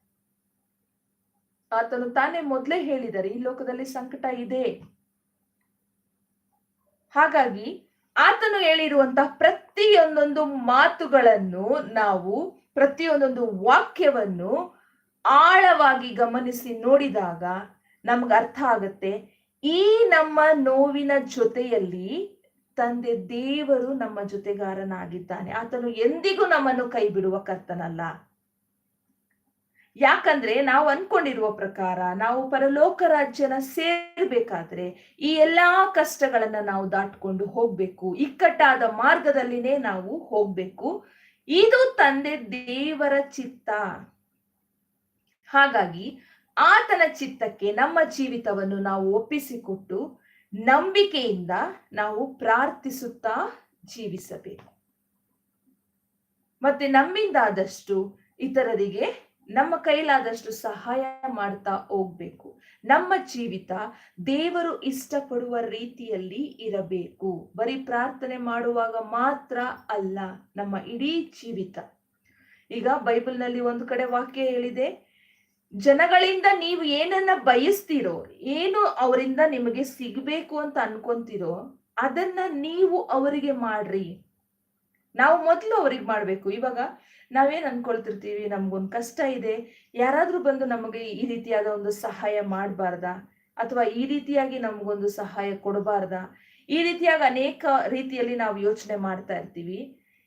ಆತನು ತಾನೇ ಮೊದಲೇ ಹೇಳಿದರೆ ಈ ಲೋಕದಲ್ಲಿ ಸಂಕಟ ಇದೆ. ಹಾಗಾಗಿ ಆತನು ಹೇಳಿರುವಂತಹ ಪ್ರತಿಯೊಂದೊಂದು ಮಾತುಗಳನ್ನು ನಾವು, ಪ್ರತಿಯೊಂದೊಂದು ವಾಕ್ಯವನ್ನು ಆಳವಾಗಿ ಗಮನಿಸಿ ನೋಡಿದಾಗ ನಮ್ಗೆ ಅರ್ಥ ಆಗುತ್ತೆ. ಈ ನಮ್ಮ ನೋವಿನ ಜೊತೆಯಲ್ಲಿ ತಂದೆ ದೇವರು ನಮ್ಮ ಜೊತೆಗಾರನಾಗಿದ್ದಾನೆ. ಆತನು ಎಂದಿಗೂ ನಮ್ಮನ್ನು ಕೈ ಬಿಡುವ ಕರ್ತನಲ್ಲ. ಯಾಕಂದ್ರೆ ನಾವು ಅನ್ಕೊಂಡಿರುವ ಪ್ರಕಾರ ನಾವು ಪರಲೋಕ ರಾಜ್ಯನ ಸೇರ್ಬೇಕಾದ್ರೆ ಈ ಎಲ್ಲಾ ಕಷ್ಟಗಳನ್ನ ನಾವು ದಾಟ್ಕೊಂಡು ಹೋಗ್ಬೇಕು. ಇಕ್ಕಟ್ಟಾದ ಮಾರ್ಗದಲ್ಲಿನೇ ನಾವು ಹೋಗ್ಬೇಕು. ಇದು ತಂದೆ ದೇವರ ಚಿತ್ತ. ಹಾಗಾಗಿ ಆತನ ಚಿತ್ತಕ್ಕೆ ನಮ್ಮ ಜೀವಿತವನ್ನು ನಾವು ಒಪ್ಪಿಸಿಕೊಟ್ಟು ನಂಬಿಕೆಯಿಂದ ನಾವು ಪ್ರಾರ್ಥಿಸುತ್ತಾ ಜೀವಿಸಬೇಕು. ಮತ್ತೆ ನಮ್ಮಿಂದಾದಷ್ಟು ಇತರರಿಗೆ ನಮ್ಮ ಕೈಲಾದಷ್ಟು ಸಹಾಯ ಮಾಡ್ತಾ ಹೋಗ್ಬೇಕು. ನಮ್ಮ ಜೀವಿತ ದೇವರು ಇಷ್ಟಪಡುವ ರೀತಿಯಲ್ಲಿ ಇರಬೇಕು. ಬರೀ ಪ್ರಾರ್ಥನೆ ಮಾಡುವಾಗ ಮಾತ್ರ ಅಲ್ಲ, ನಮ್ಮ ಇಡೀ ಜೀವಿತ. ಈಗ ಬೈಬಲ್ನಲ್ಲಿ ಒಂದು ಕಡೆ ವಾಕ್ಯ ಹೇಳಿದೆ ಜನಗಳಿಂದ ನೀವು ಏನನ್ನ ಬಯಸ್ತೀರೋ, ಏನು ಅವರಿಂದ ನಿಮಗೆ ಸಿಗಬೇಕು ಅಂತ ಅನ್ಕೊಂತೀರೋ, ಅದನ್ನ ನೀವು ಅವರಿಗೆ ಮಾಡ್ರಿ. ನಾವು ಮೊದಲು ಅವ್ರಿಗೆ ಮಾಡ್ಬೇಕು. ಇವಾಗ ನಾವೇನ್ ಅನ್ಕೊಳ್ತಿರ್ತೀವಿ, ನಮ್ಗೊಂದು ಕಷ್ಟ ಇದೆ, ಯಾರಾದ್ರೂ ಬಂದು ನಮಗೆ ಈ ರೀತಿಯಾದ ಒಂದು ಸಹಾಯ ಮಾಡಬಾರ್ದಾ, ಅಥವಾ ಈ ರೀತಿಯಾಗಿ ನಮಗೊಂದು ಸಹಾಯ ಕೊಡಬಾರ್ದಾ, ಈ ರೀತಿಯಾಗಿ ಅನೇಕ ರೀತಿಯಲ್ಲಿ ನಾವು ಯೋಚನೆ ಮಾಡ್ತಾ ಇರ್ತೀವಿ.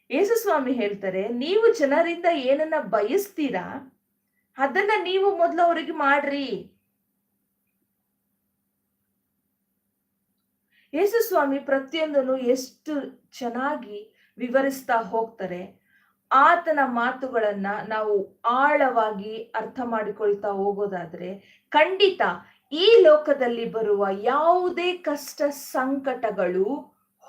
ಯೇಸುಸ್ವಾಮಿ ಹೇಳ್ತಾರೆ, ನೀವು ಜನರಿಂದ ಏನನ್ನ ಬಯಸ್ತೀರಾ ಅದನ್ನ ನೀವು ಮೊದಲು ಅವ್ರಿಗೆ ಮಾಡ್ರಿ. ಯೇಸು ಸ್ವಾಮಿ ಪ್ರತಿಯೊಂದನ್ನು ಎಷ್ಟು ಚೆನ್ನಾಗಿ ವಿವರಿಸ್ತಾ ಹೋಗ್ತಾರೆ, ಆತನ ಮಾತುಗಳನ್ನ ನಾವು ಆಳವಾಗಿ ಅರ್ಥ ಮಾಡಿಕೊಳ್ತಾ ಹೋಗೋದಾದ್ರೆ, ಖಂಡಿತ ಈ ಲೋಕದಲ್ಲಿ ಬರುವ ಯಾವುದೇ ಕಷ್ಟ ಸಂಕಟಗಳು,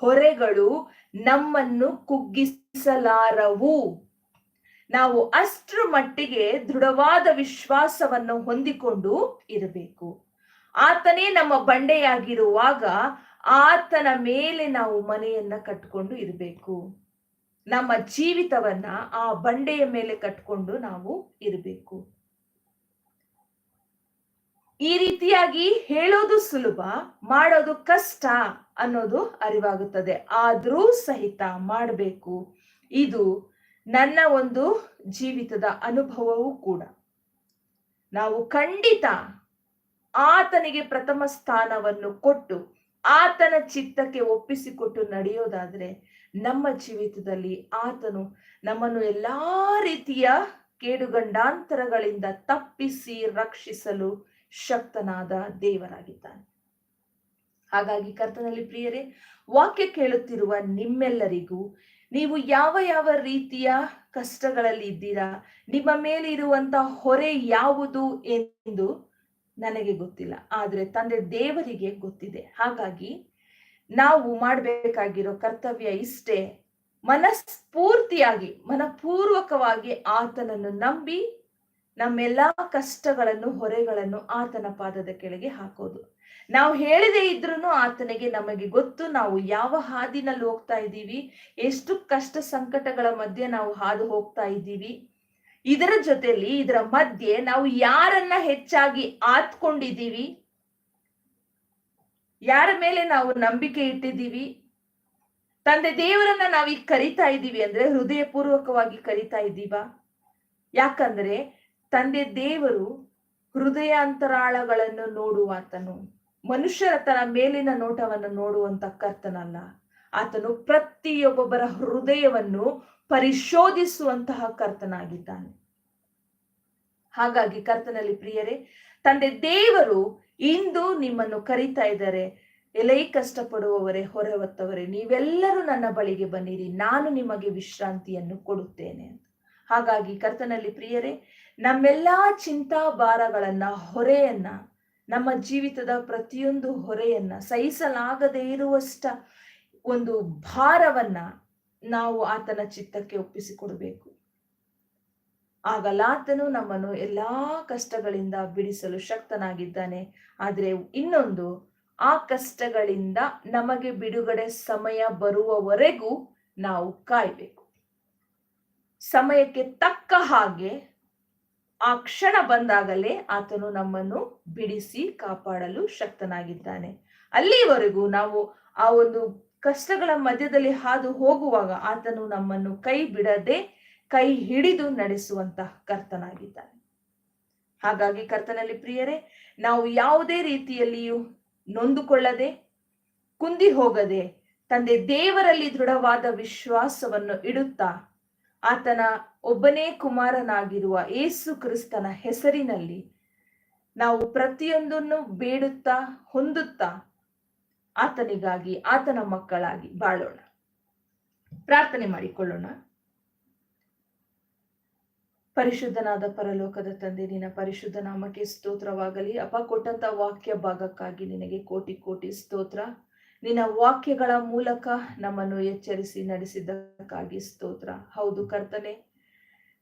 ಹೊರೆಗಳು ನಮ್ಮನ್ನು ಕುಗ್ಗಿಸಲಾರವು. ನಾವು ಅಷ್ಟರ ಮಟ್ಟಿಗೆ ದೃಢವಾದ ವಿಶ್ವಾಸವನ್ನು ಹೊಂದಿಕೊಂಡು ಇರಬೇಕು. ಆತನೇ ನಮ್ಮ ಬಂಡೆಯಾಗಿರುವಾಗ ಆತನ ಮೇಲೆ ನಾವು ಮನೆಯನ್ನ ಕಟ್ಕೊಂಡು ಇರಬೇಕು. ನಮ್ಮ ಜೀವಿತವನ್ನ ಆ ಬಂಡೆಯ ಮೇಲೆ ಕಟ್ಕೊಂಡು ನಾವು ಇರಬೇಕು. ಈ ರೀತಿಯಾಗಿ ಹೇಳೋದು ಸುಲಭ, ಮಾಡೋದು ಕಷ್ಟ ಅನ್ನೋದು ಅರಿವಾಗುತ್ತದೆ. ಆದ್ರೂ ಸಹಿತ ಮಾಡಬೇಕು. ಇದು ನನ್ನ ಒಂದು ಜೀವಿತದ ಅನುಭವವೂ ಕೂಡ. ನಾವು ಖಂಡಿತ ಆತನಿಗೆ ಪ್ರಥಮ ಸ್ಥಾನವನ್ನು ಕೊಟ್ಟು, ಆತನ ಚಿತ್ತಕ್ಕೆ ಒಪ್ಪಿಸಿಕೊಟ್ಟು ನಡೆಯೋದಾದ್ರೆ ನಮ್ಮ ಜೀವಿತದಲ್ಲಿ ಆತನು ನಮ್ಮನ್ನು ಎಲ್ಲಾ ರೀತಿಯ ಕೇಡುಗಂಡಾಂತರಗಳಿಂದ ತಪ್ಪಿಸಿ ರಕ್ಷಿಸಲು ಶಕ್ತನಾದ ದೇವರಾಗಿದ್ದಾನೆ. ಹಾಗಾಗಿ ಕರ್ತನಲ್ಲಿ ಪ್ರಿಯರೇ, ವಾಕ್ಯ ಕೇಳುತ್ತಿರುವ ನಿಮ್ಮೆಲ್ಲರಿಗೂ ನೀವು ಯಾವ ಯಾವ ರೀತಿಯ ಕಷ್ಟಗಳಲ್ಲಿ ಇದ್ದೀರಾ? ನಿಮ್ಮ ಮೇಲೆ ಇರುವಂತ ಹೊರೆ ಯಾವುದು ಎಂದು ನನಗೆ ಗೊತ್ತಿಲ್ಲ. ಆದ್ರೆ ತಂದೆ ದೇವರಿಗೆ ಗೊತ್ತಿದೆ. ಹಾಗಾಗಿ ನಾವು ಮಾಡಬೇಕಾಗಿರೋ ಕರ್ತವ್ಯ ಇಷ್ಟೇ. ಮನಸ್ಫೂರ್ತಿಯಾಗಿ, ಮನಪೂರ್ವಕವಾಗಿ ಆತನನ್ನು ನಂಬಿ ನಮ್ಮೆಲ್ಲಾ ಕಷ್ಟಗಳನ್ನು, ಹೊರೆಗಳನ್ನು ಆತನ ಪಾದದ ಕೆಳಗೆ ಹಾಕೋದು. ನಾವು ಹೇಳದೇ ಇದ್ರೂ ಆತನಿಗೆ ನಮಗೆ ಗೊತ್ತು ನಾವು ಯಾವ ಹಾದಿನಲ್ಲಿ ಹೋಗ್ತಾ ಇದ್ದೀವಿ, ಎಷ್ಟು ಕಷ್ಟ ಸಂಕಟಗಳ ಮಧ್ಯೆ ನಾವು ಹಾದು ಹೋಗ್ತಾ ಇದ್ದೀವಿ. ಇದರ ಜೊತೆಲಿ ಇದರ ಮಧ್ಯೆ ನಾವು ಯಾರನ್ನ ಹೆಚ್ಚಾಗಿ ಆತ್ಕೊಂಡಿದ್ದೀವಿ, ಯಾರ ಮೇಲೆ ನಾವು ನಂಬಿಕೆ ಇಟ್ಟಿದ್ದೀವಿ, ತಂದೆ ದೇವರನ್ನ ನಾವೀಗ ಕರಿತಾ ಇದ್ದೀವಿ ಅಂದ್ರೆ ಹೃದಯ ಪೂರ್ವಕವಾಗಿ ಕರಿತಾ ಇದ್ದೀವ? ಯಾಕಂದ್ರೆ ತಂದೆ ದೇವರು ಹೃದಯಾಂತರಾಳಗಳನ್ನು ನೋಡುವಾತನು. ಮನುಷ್ಯರ ತನ್ನ ಮೇಲಿನ ನೋಟವನ್ನು ನೋಡುವಂತ ಕರ್ತನಲ್ಲ ಆತನು ಪ್ರತಿಯೊಬ್ಬೊಬ್ಬರ ಹೃದಯವನ್ನು ಪರಿಶೋಧಿಸುವಂತಹ ಕರ್ತನಾಗಿದ್ದಾನೆ. ಹಾಗಾಗಿ ಕರ್ತನಲ್ಲಿ ಪ್ರಿಯರೇ, ತಂದೆ ದೇವರು ಇಂದು ನಿಮ್ಮನ್ನು ಕರಿತಾ ಇದ್ದಾರೆ. ಎಲೈ ಕಷ್ಟಪಡುವವರೇ ಹೊರೆ ಹೊತ್ತವರೇ ನೀವೆಲ್ಲರೂ ನನ್ನ ಬಳಿಗೆ ಬನ್ನಿರಿ, ನಾನು ನಿಮಗೆ ವಿಶ್ರಾಂತಿಯನ್ನು ಕೊಡುತ್ತೇನೆ ಹಾಗಾಗಿ ಕರ್ತನಲ್ಲಿ ಪ್ರಿಯರೇ, ನಮ್ಮೆಲ್ಲಾ ಚಿಂತಾ ಭಾರಗಳನ್ನ ಹೊರೆಯನ್ನ ನಮ್ಮ ಜೀವಿತದ ಪ್ರತಿಯೊಂದು ಹೊರೆಯನ್ನ ಸಹಿಸಲಾಗದೇ ಇರುವಷ್ಟ ಒಂದು ಭಾರವನ್ನ ನಾವು ಆತನ ಚಿತ್ತಕ್ಕೆ ಒಪ್ಪಿಸಿಕೊಡ್ಬೇಕು. ಆಗಲಾತನು ನಮ್ಮನ್ನು ಎಲ್ಲಾ ಕಷ್ಟಗಳಿಂದ ಬಿಡಿಸಲು ಶಕ್ತನಾಗಿದ್ದಾನೆ. ಆದರೆ ಇನ್ನೊಂದು, ಆ ಕಷ್ಟಗಳಿಂದ ನಮಗೆ ಬಿಡುಗಡೆ ಸಮಯ ಬರುವವರೆಗೂ ನಾವು ಕಾಯ್ಬೇಕು. ಸಮಯಕ್ಕೆ ತಕ್ಕ ಹಾಗೆ ಆ ಕ್ಷಣ ಬಂದಾಗಲೇ ಆತನು ನಮ್ಮನ್ನು ಬಿಡಿಸಿ ಕಾಪಾಡಲು ಶಕ್ತನಾಗಿದ್ದಾನೆ. ಅಲ್ಲಿವರೆಗೂ ನಾವು ಆ ಒಂದು ಕಷ್ಟಗಳ ಮಧ್ಯದಲ್ಲಿ ಹಾದು ಹೋಗುವಾಗ ಆತನು ನಮ್ಮನ್ನು ಕೈ ಬಿಡದೆ ಕೈ ಹಿಡಿದು ನಡೆಸುವಂತಹ ಕರ್ತನಾಗಿದ್ದಾನೆ. ಹಾಗಾಗಿ ಕರ್ತನಲ್ಲಿ ಪ್ರಿಯರೇ, ನಾವು ಯಾವುದೇ ರೀತಿಯಲ್ಲಿಯೂ ನೊಂದುಕೊಳ್ಳದೆ, ಕುಂದಿ ಹೋಗದೆ, ತಂದೆ ದೇವರಲ್ಲಿ ದೃಢವಾದ ವಿಶ್ವಾಸವನ್ನು ಇಡುತ್ತಾ, ಆತನ ಒಬ್ಬನೇ ಕುಮಾರನಾಗಿರುವ ಏಸು ಕ್ರಿಸ್ತನ ಹೆಸರಿನಲ್ಲಿ ನಾವು ಪ್ರತಿಯೊಂದನ್ನು ಬೇಡುತ್ತಾ ಹೊಂದುತ್ತಾ ಆತನಿಗಾಗಿ, ಆತನ ಮಕ್ಕಳಾಗಿ ಬಾಳೋಣ. ಪ್ರಾರ್ಥನೆ ಮಾಡಿಕೊಳ್ಳೋಣ. ಪರಿಶುದ್ಧನಾದ ಪರಲೋಕದ ತಂದೆ, ನಿನ್ನ ಪರಿಶುದ್ಧ ನಾಮಕ್ಕೆ ಸ್ತೋತ್ರವಾಗಲಿ. ಅಪ ಕೊಟ್ಟಂತ ವಾಕ್ಯ ಭಾಗಕ್ಕಾಗಿ ನಿನಗೆ ಕೋಟಿ ಕೋಟಿ ಸ್ತೋತ್ರ. ನಿನ್ನ ವಾಕ್ಯಗಳ ಮೂಲಕ ನಮ್ಮನ್ನು ಎಚ್ಚರಿಸಿ ನಡೆಸಿದ್ದಕ್ಕಾಗಿ ಸ್ತೋತ್ರ. ಹೌದು ಕರ್ತನೆ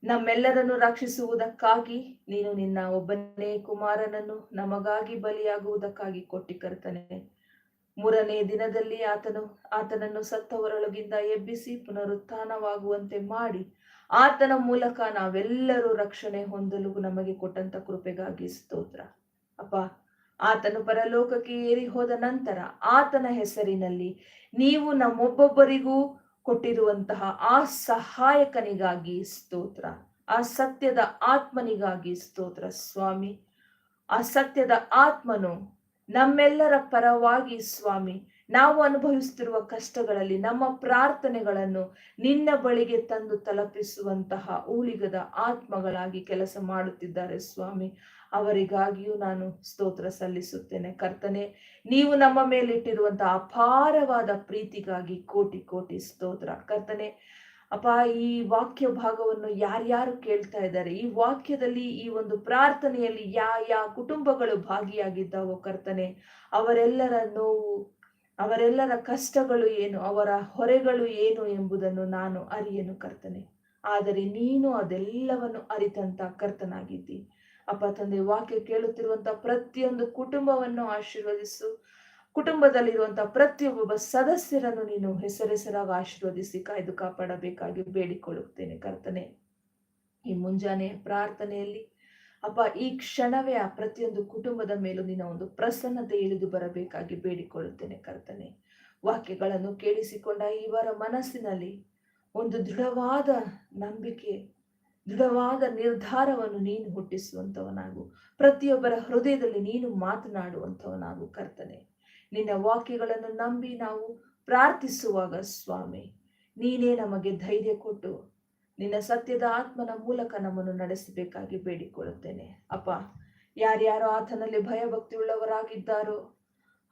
ನಮ್ಮೆಲ್ಲರನ್ನು ರಕ್ಷಿಸುವುದಕ್ಕಾಗಿ ನೀನು ನಿನ್ನ ಒಬ್ಬನೇ ಕುಮಾರನನ್ನು ನಮಗಾಗಿ ಬಲಿಯಾಗುವುದಕ್ಕಾಗಿ ಕೊಟ್ಟಿ ಕರ್ತನೆ ಮೂರನೇ ದಿನದಲ್ಲಿ ಆತನು ಆತನನ್ನು ಸತ್ತವರೊಳಗಿಂದ ಎಬ್ಬಿಸಿ ಪುನರುತ್ಥಾನವಾಗುವಂತೆ ಮಾಡಿ ಆತನ ಮೂಲಕ ನಾವೆಲ್ಲರೂ ರಕ್ಷಣೆ ಹೊಂದಲು ನಮಗೆ ಕೊಟ್ಟಂತ ಕೃಪೆಗಾಗಿ ಸ್ತೋತ್ರ. ಅಪ್ಪ, ಆತನು ಪರಲೋಕಕ್ಕೆ ಏರಿ ಹೋದ ನಂತರ ಆತನ ಹೆಸರಿನಲ್ಲಿ ನೀವು ನಮ್ಮೊಬ್ಬೊಬ್ಬರಿಗೂ ಕೊಟ್ಟಿರುವಂತಹ ಆ ಸಹಾಯಕನಿಗಾಗಿ ಸ್ತೋತ್ರ, ಆ ಸತ್ಯದ ಆತ್ಮನಿಗಾಗಿ ಸ್ತೋತ್ರ ಸ್ವಾಮಿ. ಆ ಸತ್ಯದ ಆತ್ಮನು ನಮ್ಮೆಲ್ಲರ ಪರವಾಗಿ ಸ್ವಾಮಿ. ನಾವು ಅನುಭವಿಸುತ್ತಿರುವ ಕಷ್ಟಗಳಲ್ಲಿ ನಮ್ಮ ಪ್ರಾರ್ಥನೆಗಳನ್ನು ನಿನ್ನ ಬಳಿಗೆ ತಂದು ತಲುಪಿಸುವಂತಹ ಊಳಿಗದ ಆತ್ಮಗಳಾಗಿ ಕೆಲಸ ಮಾಡುತ್ತಿದ್ದಾರೆ ಸ್ವಾಮಿ. ಅವರಿಗಾಗಿಯೂ ನಾನು ಸ್ತೋತ್ರ ಸಲ್ಲಿಸುತ್ತೇನೆ. ಕರ್ತನೆ, ನೀವು ನಮ್ಮ ಮೇಲಿಟ್ಟಿರುವಂತಹ ಅಪಾರವಾದ ಪ್ರೀತಿಗಾಗಿ ಕೋಟಿ ಕೋಟಿ ಸ್ತೋತ್ರ. ಕರ್ತನೆ ಅಪ್ಪ ಈ ವಾಕ್ಯ ಭಾಗವನ್ನು ಯಾರ್ಯಾರು ಕೇಳ್ತಾ ಇದ್ದಾರೆ? ಈ ವಾಕ್ಯದಲ್ಲಿ ಈ ಒಂದು ಪ್ರಾರ್ಥನೆಯಲ್ಲಿ ಯಾ ಯಾ ಕುಟುಂಬಗಳು ಭಾಗಿಯಾಗಿದ್ದಾವೋ ಕರ್ತನೆ, ಅವರೆಲ್ಲರ ನೋವು, ಅವರೆಲ್ಲರ ಕಷ್ಟಗಳು ಏನು, ಅವರ ಹೊರೆಗಳು ಏನು ಎಂಬುದನ್ನು ನಾನು ಅರಿಯನು ಕರ್ತನೆ. ಆದರೆ ನೀನು ಅದೆಲ್ಲವನ್ನು ಅರಿತಂತ ಕರ್ತನಾಗಿದ್ದಿ. ಅಪ್ಪ ತಂದೆ ವಾಕ್ಯ ಕೇಳುತ್ತಿರುವಂತಹ ಪ್ರತಿಯೊಂದು ಕುಟುಂಬವನ್ನು ಆಶೀರ್ವದಿಸು. ಕುಟುಂಬದಲ್ಲಿರುವಂತಹ ಪ್ರತಿಯೊಬ್ಬ ಸದಸ್ಯರನ್ನು ನೀನು ಹೆಸರೆಸರಾಗಿ ಆಶೀರ್ವದಿಸಿ ಕಾಯ್ದು ಕಾಪಾಡಬೇಕಾಗಿ ಬೇಡಿಕೊಳ್ಳುತ್ತೇನೆ ಕರ್ತನೆ. ಈ ಮುಂಜಾನೆ ಪ್ರಾರ್ಥನೆಯಲ್ಲಿ ಅಪ್ಪ ಈ ಕ್ಷಣವೇ ಆ ಪ್ರತಿಯೊಂದು ಕುಟುಂಬದ ಮೇಲೂ ನಿನ್ನ ಒಂದು ಪ್ರಸನ್ನತೆ ಇಳಿದು ಬರಬೇಕಾಗಿ ಬೇಡಿಕೊಳ್ಳುತ್ತೇನೆ ಕರ್ತನೆ. ವಾಕ್ಯಗಳನ್ನು ಕೇಳಿಸಿಕೊಂಡ ಇವರ ಮನಸ್ಸಿನಲ್ಲಿ ಒಂದು ದೃಢವಾದ ನಂಬಿಕೆ ದೃಢವಾದ ನಿರ್ಧಾರವನ್ನು ನೀನು ಹುಟ್ಟಿಸುವಂಥವನಾಗು. ಪ್ರತಿಯೊಬ್ಬರ ಹೃದಯದಲ್ಲಿ ನೀನು ಮಾತನಾಡುವಂಥವನಾಗು ಕರ್ತನೆ. ನಿನ್ನ ವಾಕ್ಯಗಳನ್ನು ನಂಬಿ ನಾವು ಪ್ರಾರ್ಥಿಸುವಾಗ ಸ್ವಾಮಿ, ನೀನೇ ನಮಗೆ ಧೈರ್ಯ ಕೊಟ್ಟು ನಿನ್ನ ಸತ್ಯದ ಆತ್ಮನ ಮೂಲಕ ನಮ್ಮನ್ನು ನಡೆಸಬೇಕಾಗಿ ಬೇಡಿಕೊಳ್ಳುತ್ತೇನೆ. ಅಪ್ಪ, ಯಾರ್ಯಾರೋ ಆತನಲ್ಲಿ ಭಯಭಕ್ತಿ ಉಳ್ಳವರಾಗಿದ್ದಾರೋ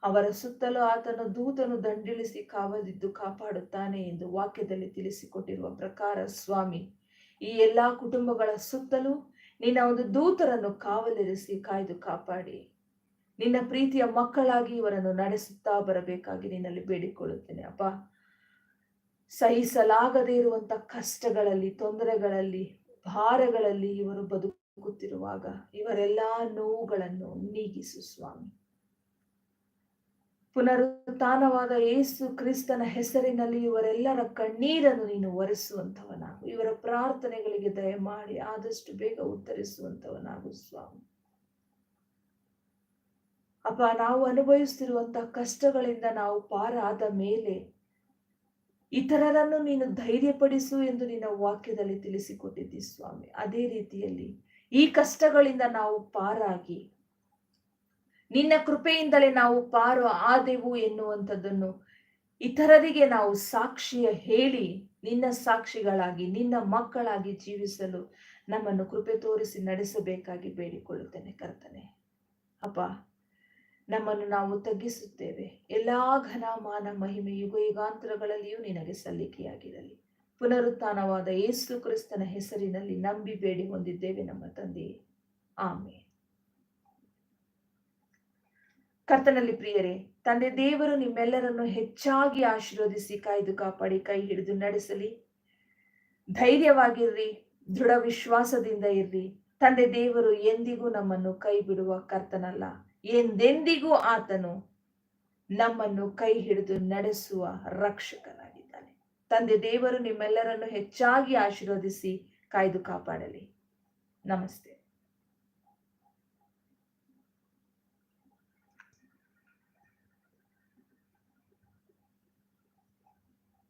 ಅವರ ಸುತ್ತಲೂ ಆತನ ದೂತನು ದಂಡಿಳಿಸಿ ಕಾವದಿದ್ದು ಕಾಪಾಡುತ್ತಾನೆ ಎಂದು ವಾಕ್ಯದಲ್ಲಿ ತಿಳಿಸಿಕೊಟ್ಟಿರುವ ಪ್ರಕಾರ ಸ್ವಾಮಿ ಈ ಎಲ್ಲ ಕುಟುಂಬಗಳ ಸುತ್ತಲೂ ನಿನ್ನ ಒಂದು ದೂತರನ್ನು ಕಾವಲಿರಿಸಿ ಕಾಯ್ದು ಕಾಪಾಡಿ. ನಿನ್ನ ಪ್ರೀತಿಯ ಮಕ್ಕಳಾಗಿ ಇವರನ್ನು ನಡೆಸುತ್ತಾ ಬರಬೇಕಾಗಿ ನಿನ್ನಲ್ಲಿ ಬೇಡಿಕೊಳ್ಳುತ್ತೇನೆ. ಅಪ್ಪ, ಸಹಿಸಲಾಗದೇ ಇರುವಂತ ಕಷ್ಟಗಳಲ್ಲಿ, ತೊಂದರೆಗಳಲ್ಲಿ, ಭಾರಗಳಲ್ಲಿ ಇವರು ಬದುಕುತ್ತಿರುವಾಗ ಇವರೆಲ್ಲ ನೋವುಗಳನ್ನು ನೀಗಿಸು ಸ್ವಾಮಿ. ಪುನರುತ್ಥಾನವಾದ ಏಸು ಕ್ರಿಸ್ತನ ಹೆಸರಿನಲ್ಲಿ ಇವರೆಲ್ಲರ ಕಣ್ಣೀರನ್ನು ನೀನು ಒರೆಸುವಂಥವನಾಗು. ಇವರ ಪ್ರಾರ್ಥನೆಗಳಿಗೆ ದಯಮಾಡಿ ಆದಷ್ಟು ಬೇಗ ಉತ್ತರಿಸುವಂಥವನಾಗು ಸ್ವಾಮಿ. ಅಪ್ಪ, ನಾವು ಅನುಭವಿಸುತ್ತಿರುವಂತಹ ಕಷ್ಟಗಳಿಂದ ನಾವು ಪಾರಾದ ಮೇಲೆ ಇತರರನ್ನು ನೀನು ಧೈರ್ಯಪಡಿಸು ಎಂದು ನಿನ್ನ ವಾಕ್ಯದಲ್ಲಿ ತಿಳಿಸಿಕೊಟ್ಟಿದ್ದಿ ಸ್ವಾಮಿ. ಅದೇ ರೀತಿಯಲ್ಲಿ ಈ ಕಷ್ಟಗಳಿಂದ ನಾವು ಪಾರಾಗಿ ನಿನ್ನ ಕೃಪೆಯಿಂದಲೇ ನಾವು ಪಾರು ಆದೆವು ಎನ್ನುವಂಥದ್ದನ್ನು ಇತರರಿಗೆ ನಾವು ಸಾಕ್ಷಿಯ ಹೇಳಿ ನಿನ್ನ ಸಾಕ್ಷಿಗಳಾಗಿ, ನಿನ್ನ ಮಕ್ಕಳಾಗಿ ಜೀವಿಸಲು ನಮ್ಮನ್ನು ಕೃಪೆ ತೋರಿಸಿ ನಡೆಸಬೇಕಾಗಿ ಬೇಡಿಕೊಳ್ಳುತ್ತೇನೆ ಕರ್ತನೆ. ಅಪ್ಪ, ನಮ್ಮನ್ನು ನಾವು ತಗ್ಗಿಸುತ್ತೇವೆ. ಎಲ್ಲ ಘನ ಮಾನ ಮಹಿಮೆ ಯುಗ ಯುಗಾಂತರಗಳಲ್ಲಿಯೂ ನಿನಗೆ ಸಲ್ಲಿಕೆಯಾಗಿರಲಿ. ಪುನರುತ್ಥಾನವಾದ ಯೇಸು ಕ್ರಿಸ್ತನ ಹೆಸರಿನಲ್ಲಿ ನಂಬಿ ಬೇಡಿ ಹೊಂದಿದ್ದೇವೆ ನಮ್ಮ ತಂದೆಯೇ. ಆಮೆ ಕರ್ತನಲ್ಲಿ ಪ್ರಿಯರೇ, ತಂದೆ ದೇವರು ನಿಮ್ಮೆಲ್ಲರನ್ನು ಹೆಚ್ಚಾಗಿ ಆಶೀರ್ವದಿಸಿ ಕಾಯ್ದು ಕಾಪಾಡಿ, ಕೈ ಹಿಡಿದು ನಡೆಸಲಿ. ಧೈರ್ಯವಾಗಿರ್ರಿ, ದೃಢ ವಿಶ್ವಾಸದಿಂದ ಇರ್ರಿ. ತಂದೆ ದೇವರು ಎಂದಿಗೂ ನಮ್ಮನ್ನು ಕೈ ಬಿಡುವ ಕರ್ತನಲ್ಲ, ಎಂದೆಂದಿಗೂ ಆತನು ನಮ್ಮನ್ನು ಕೈ ಹಿಡಿದು ನಡೆಸುವ ರಕ್ಷಕನಾಗಿದ್ದಾನೆ. ತಂದೆ ದೇವರು ನಿಮ್ಮೆಲ್ಲರನ್ನು ಹೆಚ್ಚಾಗಿ ಆಶೀರ್ವದಿಸಿ ಕಾಯ್ದು ಕಾಪಾಡಲಿ. ನಮಸ್ತೆ.